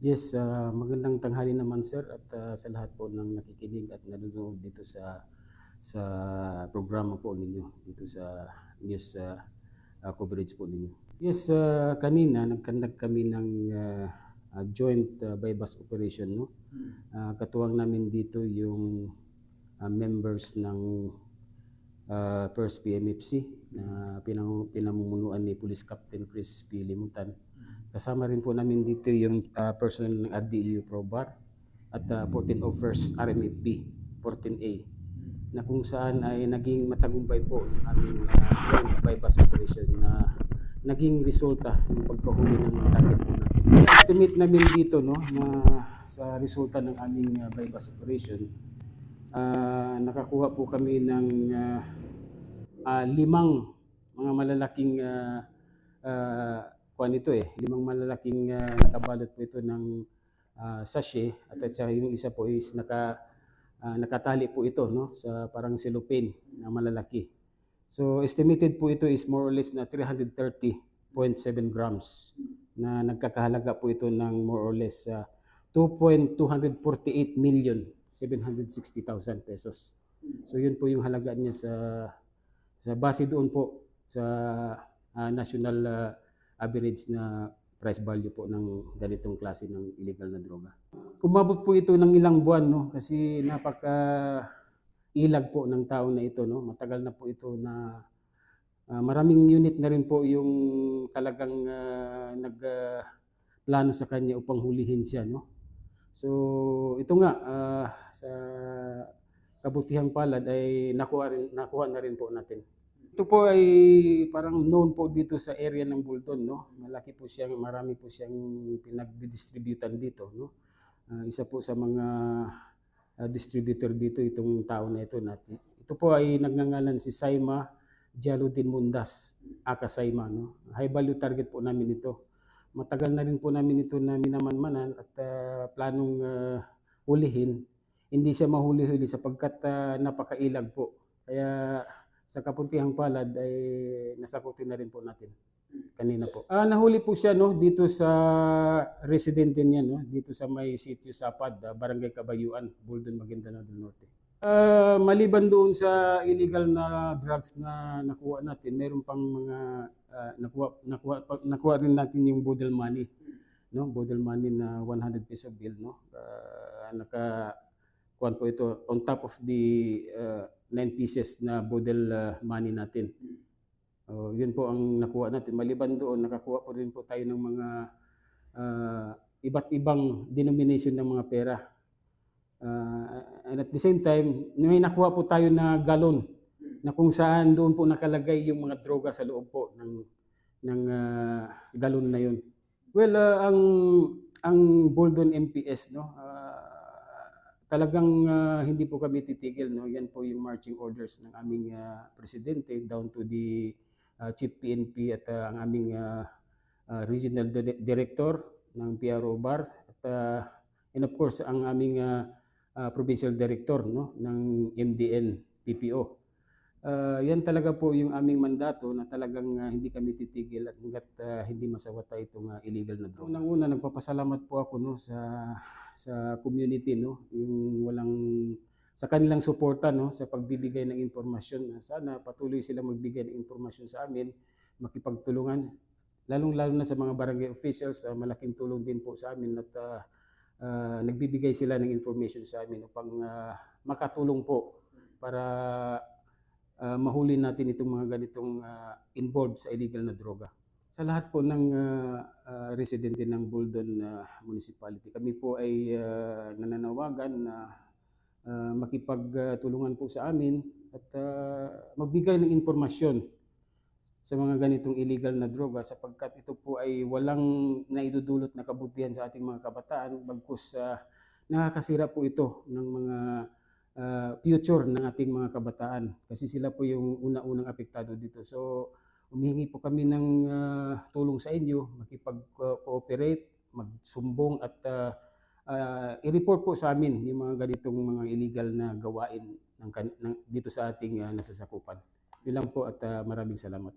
Yes, ah, magandang tanghali naman sir at ah, sa lahat po ng nakikinig at nanonood dito sa sa programa po ninyo dito sa news ah, ah, coverage po ninyo. Yes, ah, kanina nagkandak kami ng ah, ah, joint ah, bypass operation no. Ah, katuwang namin dito yung ah, members ng ah, First PMFC na pinang, pinamumunuan ni Police Captain Chris P. Limutan. Kasama rin po namin dito yung uh, personnel ng RDU Probar at uh, 14 of First RMFB 14A na kung saan ay naging matagumpay po yung aming uh, joint bypass operation na naging resulta ng pagkahuli ng target po natin. Estimate namin dito no na sa resulta ng aming uh, bypass operation uh, nakakuha po kami ng uh, uh, limang mga malalaking uh, uh, kuan ito eh, limang malalaking uh, nakabalot po ito ng uh, sachet at at saka yung isa po is naka ah, nakatali po ito no sa parang cellophane na malalaki. So estimated po ito is more or less na 330.7 grams na nagkakahalaga po ito ng more or less uh, 2.248 million 760,000 pesos. So yun po yung halaga niya sa sa base doon po sa ah, national ah, average na price value po ng ganitong klase ng illegal na droga. Umabot po ito ng ilang buwan no kasi napaka ilag po ng tao na ito no. Matagal na po ito na ah, maraming unit na rin po yung talagang ah, nag ah, plano sa kanya upang hulihin siya no. So ito nga ah, sa kabutihang palad ay nakuha, rin, nakuha na rin po natin. Ito po ay parang known po dito sa area ng Bulton, no? Malaki po siyang, marami po siyang pinagdidistributan dito, no? Ah, isa po sa mga ah, distributor dito itong tao na ito. Na, ito po ay nagngangalan si Saima Jaludin Mundas, aka Saima, no? High value target po namin ito. Matagal na rin po namin ito na minamanmanan at ah, planong ah, hulihin. Hindi siya mahuli-huli sapagkat ah, napakailag po. Kaya sa kaputihang palad ay nasakutin na rin po natin kanina po. Ah, nahuli po siya no dito sa residente niya no dito sa may sitio Sapad, ah, Barangay Kabayuan, Buldan, Maguindanao del Norte. Ah, maliban doon sa illegal na drugs na nakuha natin, meron pang mga ah, nakuha, nakuha, nakuha rin natin yung bodel money. No, bodel money na 100 peso bill no. Ah, naka kuan po ito on top of the uh, nine pieces na bodel uh, money natin. Oh, yun po ang nakuha natin. Maliban doon, nakakuha po rin po tayo ng mga uh, iba't ibang denomination ng mga pera. Uh, and at the same time, may nakuha po tayo na galon na kung saan doon po nakalagay yung mga droga sa loob po ng ng uh, galon na yun. Well, uh, ang ang Boldon MPS no, uh, talagang uh, hindi po kami titigil no. Yan po yung marching orders ng aming uh, presidente down to the uh, chief PNP at uh, ang aming uh, uh, regional di- director ng PRO Bar at uh, and of course ang aming uh, uh, provincial director no ng MDN PPO. Uh, yan talaga po yung aming mandato na talagang uh, hindi kami titigil at hanggat uh, hindi masawata itong uh, illegal na droga. Unang-una, nagpapasalamat po ako no, sa, sa community, no, yung walang sa kanilang suporta no, sa pagbibigay ng impormasyon. Sana patuloy sila magbigay ng impormasyon sa amin, makipagtulungan, lalong-lalo na sa mga barangay officials, uh, malaking tulong din po sa amin at uh, uh, nagbibigay sila ng information sa amin upang uh, makatulong po para uh, mahuli natin itong mga ganitong uh, involved sa illegal na droga. Sa lahat po ng uh, uh, residente ng Buldon uh, Municipality, kami po ay uh, nananawagan na uh, makipagtulungan po sa amin at uh, magbigay ng impormasyon sa mga ganitong illegal na droga sapagkat ito po ay walang naidudulot na kabutihan sa ating mga kabataan bagkus uh, nakakasira po ito ng mga uh, future ng ating mga kabataan kasi sila po yung una-unang apektado dito. So humihingi po kami ng uh, tulong sa inyo, makipag-cooperate, magsumbong at uh, uh, i-report po sa amin yung mga ganitong mga illegal na gawain ng, ng dito sa ating uh, nasasakupan. Yun lang po at uh, maraming salamat.